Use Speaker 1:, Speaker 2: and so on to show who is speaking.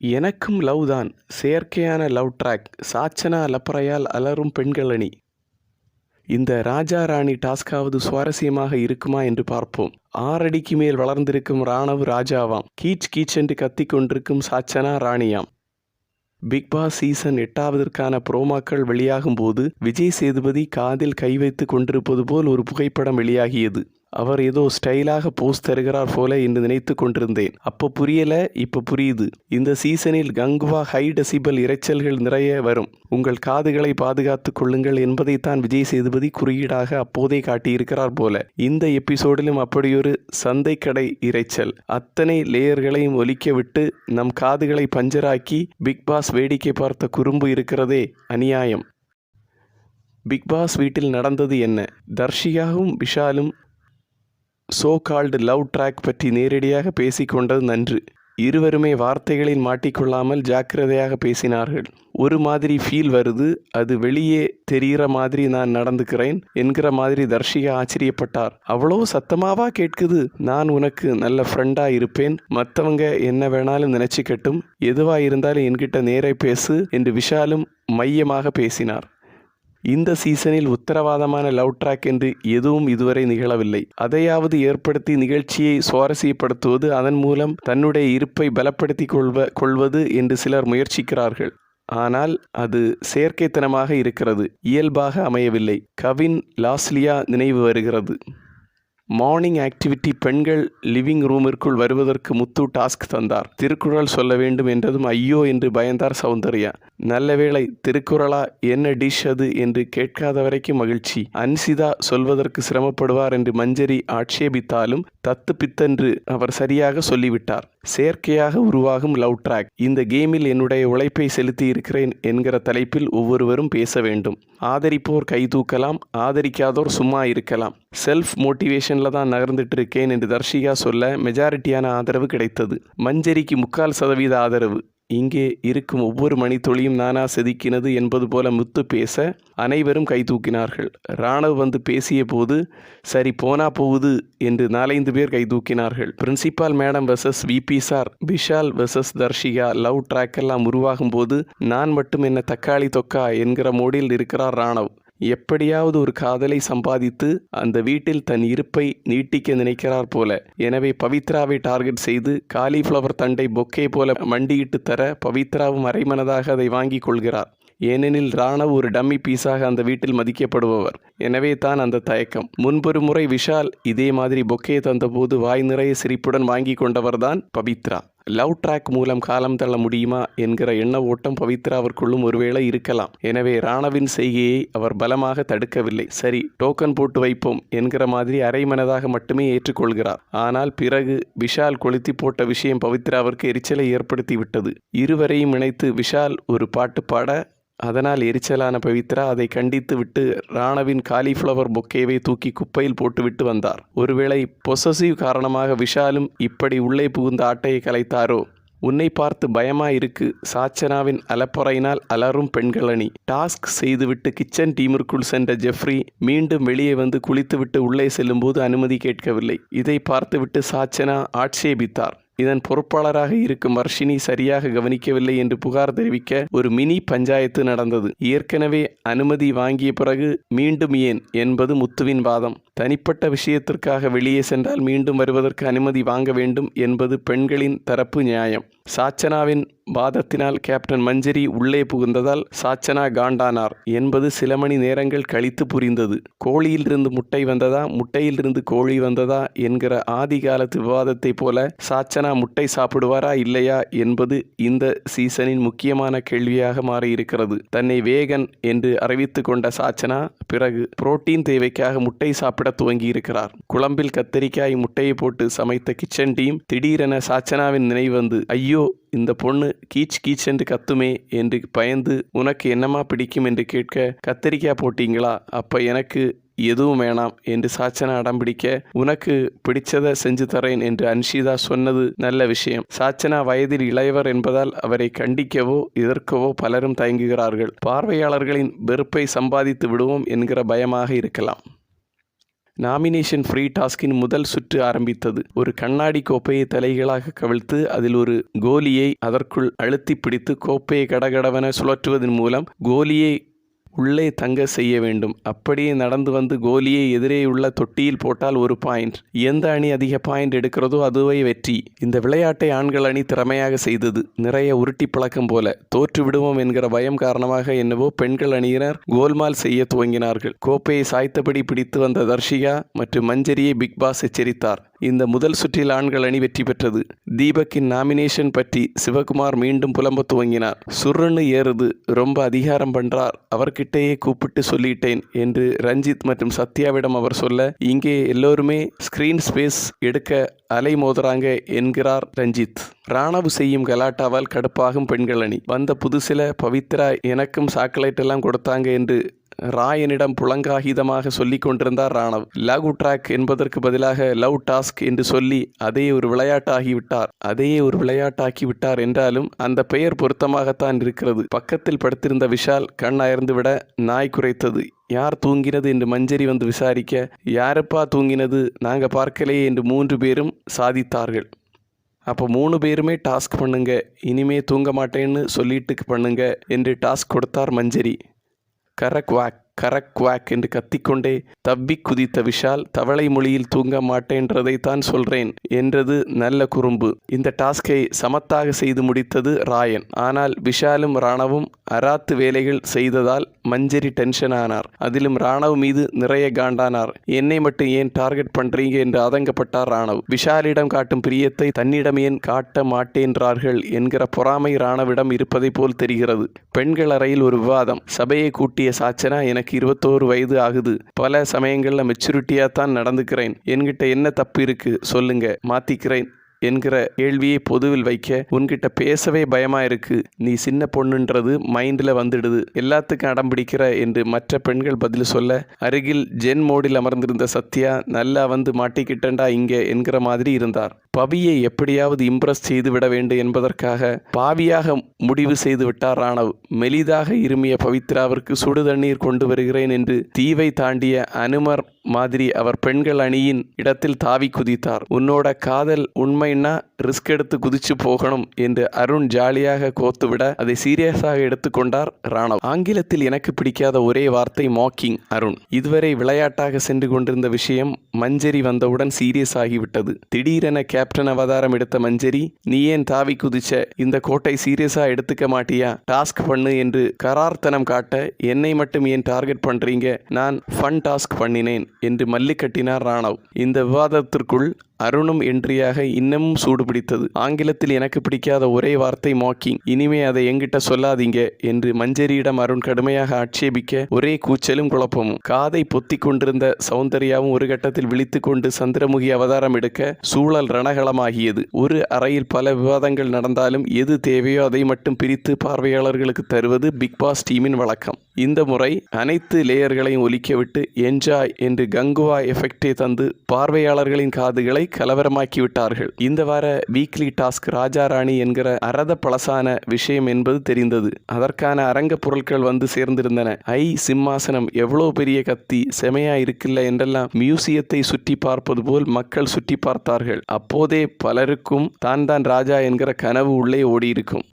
Speaker 1: எனக்கும் லவ் தான். செயற்கையான லவ் ட்ராக். சாச்சனா லப்பறையால் அலறும் பெண்களணி இந்த ராஜா ராணி டாஸ்காவது சுவாரஸ்யமாக இருக்குமா என்று பார்ப்போம். ஆறடிக்கு மேல் வளர்ந்திருக்கும் ராணவ் ராஜாவாம். கீச் கீச் என்று கத்திக் கொண்டிருக்கும் சாச்சனா ராணியாம். பிக் பாஸ் சீசன் எட்டாவதற்கான புரோமாக்கள் வெளியாகும் போது விஜய் சேதுபதி காதில் கை வைத்து கொண்டிருப்பது போல் ஒரு புகைப்படம் வெளியாகியது. அவர் ஏதோ ஸ்டைலாக போஸ் தருகிறார் போல என்று நினைத்து கொண்டிருந்தேன். அப்போ புரியல இப்போ புரியுது. இந்த சீசனில் கங்குவா ஹை டெசிபல் இரைச்சல்கள் நிறைய வரும். உங்கள் காதுகளை பாதுகாத்துக் கொள்ளுங்கள் என்பதைத்தான் விஜய் சேதுபதி குறியீடாக அப்போதே காட்டியிருக்கிறார் போல. இந்த எபிசோடிலும் அப்படியொரு சந்தைக்கடை இரைச்சல். அத்தனை லேயர்களையும் ஒலிக்க விட்டு நம் காதுகளை பஞ்சராக்கி பிக் பாஸ் வேடிக்கை பார்த்த குறும்பு இருக்கிறதே அநியாயம். பிக் பாஸ் வீட்டில் நடந்தது என்ன? தர்ஷியாவும் விஷாலும் சோ கால்டு லவ் ட்ராக் பற்றி நேரடியாக பேசிக்கொண்டது நன்று. இருவருமே வார்த்தைகளில் மாட்டிக்கொள்ளாமல் ஜாக்கிரதையாக பேசினார்கள். ஒரு மாதிரி ஃபீல் வருது அது வெளியே தெரிகிற மாதிரி நான் நடந்துக்கிறேன் என்கிற மாதிரி தர்ஷிகா ஆச்சரியப்பட்டார். அவ்வளோ சத்தமாவா கேட்குது? நான் உனக்கு நல்ல ஃப்ரெண்டா இருப்பேன். மற்றவங்க என்ன வேணாலும் நினச்சிக்கட்டும். எதுவா இருந்தாலும் என்கிட்ட நேரே பேசு என்று விஷாலும் மையமாக பேசினார். இந்த சீசனில் உத்தரவாதமான லவ் ட்ராக் என்று எதுவும் இதுவரை நிகழவில்லை. அதையாவது ஏற்படுத்தி நிகழ்ச்சியை சுவாரஸ்யப்படுத்துவது அதன் மூலம் தன்னுடைய இருப்பை பலப்படுத்தி கொள்வ கொள்வது என்று சிலர் முயற்சிக்கிறார்கள். ஆனால் அது செயற்கைத்தனமாக இருக்கிறது. இயல்பாக அமையவில்லை. கவின் லாஸ்லியா நினைவு வருகிறது. மார்னிங் ஆக்டிவிட்டி பெண்கள் லிவிங் ரூமிற்குள் வருவதற்கு முத்து டாஸ்க் தந்தார். திருக்குறள் சொல்ல வேண்டும் என்றதும் ஐயோ என்று பயந்தார் சௌந்தர்யா. நல்ல வேளை திருக்குறளா என்ன டிஷ் அது என்று கேட்காத வரைக்கும் மகிழ்ச்சி. அன்சிதா சொல்வதற்கு சிரமப்படுவார் என்று மஞ்சரி ஆட்சேபித்தாலும் தத்து பித்தென்று அவர் சரியாக சொல்லிவிட்டார். செயற்கையாக உருவாகும் லவ் ட்ராக். இந்த கேமில் என்னுடைய உழைப்பை செலுத்தி இருக்கிறேன் என்கிற தலைப்பில் ஒவ்வொருவரும் பேச வேண்டும். ஆதரிப்போர் கை தூக்கலாம் ஆதரிக்காதோர் சும்மா இருக்கலாம். செல்ஃப் மோட்டிவேஷனில் தான் நகர்ந்துட்டு இருக்கேன் என்று தர்ஷிகா சொல்ல மெஜாரிட்டியான ஆதரவு கிடைத்தது. மஞ்சரிக்கு முக்கால் சதவீத ஆதரவு. இங்கே இருக்கும் ஒவ்வொரு மணித்துளியும் நானா செதுக்கினது என்பது போல முத்து பேச அனைவரும் கை தூக்கினார்கள். ராணவ் வந்து பேசிய போது சரி போனா போகுது என்று நாலைந்து பேர் கை தூக்கினார்கள். Principal madam versus VP sir Vishal versus Tharshika love track எல்லாம் உருவாகும் போது நான் மட்டும் என்ன தக்காளி தொக்கா என்கிற மோடில் இருக்கிறார் ராணவ். எப்படியாவது ஒரு காதலை சம்பாதித்து அந்த வீட்டில் தன் இருப்பை நீட்டிக்க நினைக்கிறார் போல. எனவே பவித்ராவை டார்கெட் செய்து காலிஃப்ளவர் தண்டை பொக்கே போல மண்டியிட்டு தர பவித்ராவும் அரைமனதாக அதை வாங்கி கொள்கிறார். ஏனெனில் ராணவ் ஒரு டம்மி பீஸாக அந்த வீட்டில் மதிக்கப்படுபவர். எனவே தான் அந்த தயக்கம். முன்பொரு முறை விஷால் இதே மாதிரி பொக்கே தந்தபோது வாய் நிறைய சிரிப்புடன் வாங்கி கொண்டவர்தான் பவித்ரா. லவ் ட்ராக் மூலம் காலம் தள்ள முடியுமா என்கிற எண்ண ஓட்டம் பவித்ராவிற்குள்ளும் ஒருவேளை இருக்கலாம். எனவே ராணவின் செய்கையை அவர் பலமாக தடுக்கவில்லை. சரி டோக்கன் போட்டு வைப்போம் என்கிற மாதிரி அரைமனதாக மட்டுமே ஏற்றுக்கொள்கிறார். ஆனால் பிறகு விஷால் கொளுத்தி போட்ட விஷயம் பவித்ராவிற்கு எரிச்சலை ஏற்படுத்தி விட்டது. இருவரையும் இணைத்து விஷால் ஒரு பாட்டு பாட அதனால் எரிச்சலான பவித்ரா அதை கண்டித்து விட்டு ராணவின் காலிஃப்ளவர் பொக்கேவை தூக்கி குப்பையில் போட்டுவிட்டு வந்தார். ஒருவேளை பொசசிவ் காரணமாக விஷாலும் இப்படி உள்ளே புகுந்த ஆட்டையை கலைத்தாரோ? உன்னை பார்த்து பயமா இருக்கு சாச்சனாவின் அலப்பறையினால் அலறும் பெண்களணி டாஸ்க் செய்துவிட்டு கிச்சன் டீமிற்குள் சென்ற ஜெஃப்ரி மீண்டும் வெளியே வந்து குளித்துவிட்டு உள்ளே செல்லும்போது அனுமதி கேட்கவில்லை. இதை பார்த்துவிட்டு சாச்சனா ஆட்சேபித்தார். இதன் பொறுப்பாளராக இருக்கும் வர்ஷினி சரியாக கவனிக்கவில்லை என்று புகார் தெரிவிக்க ஒரு மினி பஞ்சாயத்து நடந்தது. ஏற்கனவே அனுமதி வாங்கிய பிறகு மீண்டும் ஏன் என்பது முத்துவின் வாதம். தனிப்பட்ட விஷயத்திற்காக வெளியே சென்றால் மீண்டும் வருவதற்கு அனுமதி வாங்க வேண்டும் என்பது பெண்களின் தரப்பு நியாயம். சாச்சனாவின் வாதத்தினால் கேப்டன் மஞ்சரி உள்ளே புகுந்ததால் சாச்சனா காண்டானார் என்பது சில மணி நேரங்கள் கழித்து புரிந்தது. கோழியிலிருந்து முட்டை வந்ததா முட்டையிலிருந்து கோழி வந்ததா என்கிற ஆதி காலத்து விவாதத்தைப் போல சாச்சனா முட்டை சாப்பிடுவாரா இல்லையா என்பது இந்த சீசனின் முக்கியமான கேள்வியாக மாறியிருக்கிறது. தன்னை வேகன் என்று அறிவித்து கொண்ட சாச்சனா பிறகு புரோட்டீன் தேவைக்காக முட்டை சாப்பிட துவங்கியிருக்கிறார். குழம்பில் கத்தரிக்காய் முட்டையை போட்டு சமைத்த கிச்சன் டீம் திடீரென சாச்சனாவின் நினைவு வந்து ஐயோ இந்த பொண்ணு கீச் கீச் என்று கத்துமே என்று பயந்து உனக்கு என்னமா பிடிக்கும்? என்று கேட்க கத்தரிக்காய் போட்டீங்களா? அப்ப எனக்கு எதுவும் வேணாம் என்று சாச்சனா அடம் பிடிக்க உனக்கு பிடிச்சதை செஞ்சு தரேன் என்று அன்ஷிதா சொன்னது நல்ல விஷயம். சாச்சனா வயதில் இளையவர் என்பதால் அவரை கண்டிக்கவோ எதிர்க்கவோ பலரும் தயங்குகிறார்கள். பார்வையாளர்களின் வெறுப்பை சம்பாதித்து விடுவோம் என்கிற பயமாக இருக்கலாம். நாமினேஷன் ஃப்ரீ டாஸ்கின் முதல் சுற்று ஆரம்பித்தது. ஒரு கண்ணாடி கோப்பையை தலைகளாக கவிழ்த்து அதில் ஒரு கோலியை அதற்குள் அழுத்தி பிடித்து கோப்பையை கடகடவென சுழற்றுவதன் மூலம் கோலியை உள்ளே தங்க செய்ய வேண்டும். அப்படியே நடந்து வந்து கோலியை எதிரே உள்ள தொட்டியில் போட்டால் ஒரு பாயிண்ட் எந்த அணி அதிக பாயிண்ட் எடுக்கிறதோ அதுவே வெற்றி. இந்த விளையாட்டை ஆண்கள் அணி திறமையாக செய்தது. நிறைய உருட்டி பழக்கம் போல. தோற்று விடுவோம் என்கிற பயம் காரணமாக என்னவோ பெண்கள் அணியினர் கோல்மால் செய்ய துவங்கினார்கள். கோப்பையை சாய்த்தபடி பிடித்து வந்த தர்ஷிகா மற்றும் மஞ்சரியை பிக் பாஸ் எச்சரித்தார். இந்த முதல் சுற்றில் ஆண்கள் அணி வெற்றி பெற்றது. தீபக்கின் நாமினேஷன் பற்றி சிவகுமார் மீண்டும் புலம்ப துவங்கினார். சுருன்னு ஏறுது ரொம்ப அதிகாரம் பண்றார் அவர்கிட்டயே கூப்பிட்டு சொல்லிட்டேன் என்று ரஞ்சித் மற்றும் சத்யாவிடம் அவர் சொல்ல இங்கே எல்லோருமே ஸ்கிரீன் ஸ்பேஸ் எடுக்க அலை மோதுறாங்க என்கிறார் ரஞ்சித். ராணவு செய்யும் கலாட்டாவால் கடுப்பாகும் பெண்கள் அணி. வந்த புதுசில பவித்ரா எனக்கும் சாக்லேட் எல்லாம் கொடுத்தாங்க என்று ராயனிடம் புலங்காகிதமாக சொல்லிக் கொண்டிருந்தார் ராணவ். லவ் ட்ராக் என்பதற்கு பதிலாக லவ் டாஸ்க் என்று சொல்லி அதையே ஒரு விளையாட்டாகிவிட்டார். அதையே ஒரு விளையாட்டாக்கி விட்டார் என்றாலும் அந்த பெயர் பொருத்தமாகத்தான் இருக்கிறது. பக்கத்தில் படுத்திருந்த விஷால் கண் அயர்ந்துவிட நாய் குறைத்தது யார் தூங்கினது? என்று மஞ்சரி வந்து விசாரிக்க யாரப்பா தூங்கினது? நாங்கள் பார்க்கலையே என்று மூன்று பேரும் சாதித்தார்கள். அப்போ மூணு பேருமே டாஸ்க் பண்ணுங்க. இனிமே தூங்க மாட்டேன்னு சொல்லிட்டு பண்ணுங்க என்று டாஸ்க் கொடுத்தார் மஞ்சரி. கரக் வாக் கரக் வாக் என்று கத்திக்கொண்டே தப்பி குதித்த விஷால் தவளை மொழியில் தூங்க மாட்டேன்றதை தான் சொல்றேன் என்றது நல்ல குறும்பு. இந்த டாஸ்கை சமத்தாக செய்து முடித்தது ராயன். ஆனால் விஷாலும் ராணவும் அராத்து வேலைகள் செய்ததால் மஞ்சரி டென்ஷன் ஆனார். அதிலும் ராணவ் மீது நிறைய காண்டானார். என்னை மட்டும் ஏன் டார்கெட் பண்றீங்க? என்று ஆதங்கப்பட்டார் ராணவ். விஷாலிடம் காட்டும் பிரியத்தை தன்னிடம் ஏன் காட்ட மாட்டேன்றார்கள்? என்கிற பொறாமை ராணவிடம் இருப்பதை போல் தெரிகிறது. பெண்கள் அறையில் ஒரு விவாதம். சபையை கூட்டிய சாச்சனா என எனக்கு இருபத்தோரு வயது ஆகுது. பல சமயங்களில் மெச்சூரிட்டியாக தான் நடந்துக்கிறேன். என்கிட்ட என்ன தப்பு இருக்கு? சொல்லுங்க. மாத்திக்கிறேன். என்கிற கேள்வியை பொதுவில் வைக்க உன்கிட்ட பேசவே பயமா இருக்கு நீ சின்ன பொண்ணுன்றது மைண்டில் வந்துடுது. எல்லாத்துக்கும் அடம் பிடிக்கிற என்று மற்ற பெண்கள் பதில் சொல்ல அருகில் ஜென் மோடில் அமர்ந்திருந்த சத்யா நல்லா வந்து மாட்டிக்கிட்டண்டா இங்கே என்கிற மாதிரி இருந்தார். பவியை எப்படியாவது இம்ப்ரெஸ் செய்து விட வேண்டும் என்பதற்காக பாவியாக முடிவு செய்து விட்டார் ராணவ். மெலிதாக இருமிய பவித்ராவிற்கு சுடு தண்ணீர் கொண்டு வருகிறேன் என்று தீவை தாண்டிய அனுமர் மாதிரி அவர் பெண்கள் அணியின் இடத்தில் தாவி குதித்தார். உன்னோட காதல் உண்மைன்னா ரிஸ்க் எடுத்து குதிச்சு போகணும் என்று அருண் ஜாலியாக கோத்துவிட அதை சீரியஸாக எடுத்துக்கொண்டார் ராணவ். ஆங்கிலத்தில் எனக்கு பிடிக்காத ஒரே வார்த்தை மாக்கிங் அருண். இதுவரை விளையாட்டாக சென்று கொண்டிருந்த விஷயம் மஞ்சரி வந்தவுடன் சீரியஸ் ஆகிவிட்டது. திடீரென கேப்டன் அவதாரம் எடுத்த மஞ்சரி நீ ஏன் தாவி குதிச்ச? இந்த கோட்டை சீரியஸா எடுத்துக்க மாட்டியா? டாஸ்க் பண்ணு என்று கரார்த்தனம் காட்ட என்னை மட்டும் ஏன் டார்கெட் பண்றீங்க? நான் ஃபன் டாஸ்க் பண்ணினேன். என்று மல்லிக்கட்டினார் ராணவ். இந்த விவாதத்திற்குள் அருணும் என்ட்ரியாக இன்னமும் சூடு பிடித்தது ஆங்கிலத்தில் எனக்கு பிடிக்காத ஒரே வார்த்தை மாக்கிங். இனிமே அதை எங்கிட்ட சொல்லாதீங்க என்று மஞ்சரியிடம் அருண் கடுமையாக ஆட்சேபிக்க ஒரே கூச்சலும் குழப்பமும். காதை பொத்தி கொண்டிருந்த சௌந்தர்யாவும் ஒரு கட்டத்தில் விழித்து கொண்டு சந்திரமுகி அவதாரம் எடுக்க சூழல் ரணகலமாகியது. ஒரு அறையில் பல விவாதங்கள் நடந்தாலும் எது தேவையோ அதை மட்டும் பிரித்து பார்வையாளர்களுக்கு தருவது பிக் பாஸ் டீமின் வழக்கம். இந்த முறை அனைத்து லேயர்களையும் ஒலிக்கவிட்டு என்ஜாய் என்று கங்குவா எஃபெக்டை தந்து பார்வையாளர்களின் காதுகளை கலவரமாக்கி விட்டார்கள் இந்த வார வீக்லி டாஸ்க் ராஜா ராணி என்கிற அரத பழசான விஷயம் என்பது தெரிந்தது. அதற்கான அரங்க பொருட்கள் வந்து சேர்ந்திருந்தன. ஐ சிம்மாசனம் எவ்வளோ பெரிய கத்தி செமையா இருக்குல்ல என்றெல்லாம் மியூசியத்தை சுற்றி பார்ப்பது போல் மக்கள் சுற்றி பார்த்தார்கள். அப்போதே பலருக்கும் தான் தான் ராஜா என்கிற கனவு உள்ளே ஓடியிருக்கும்.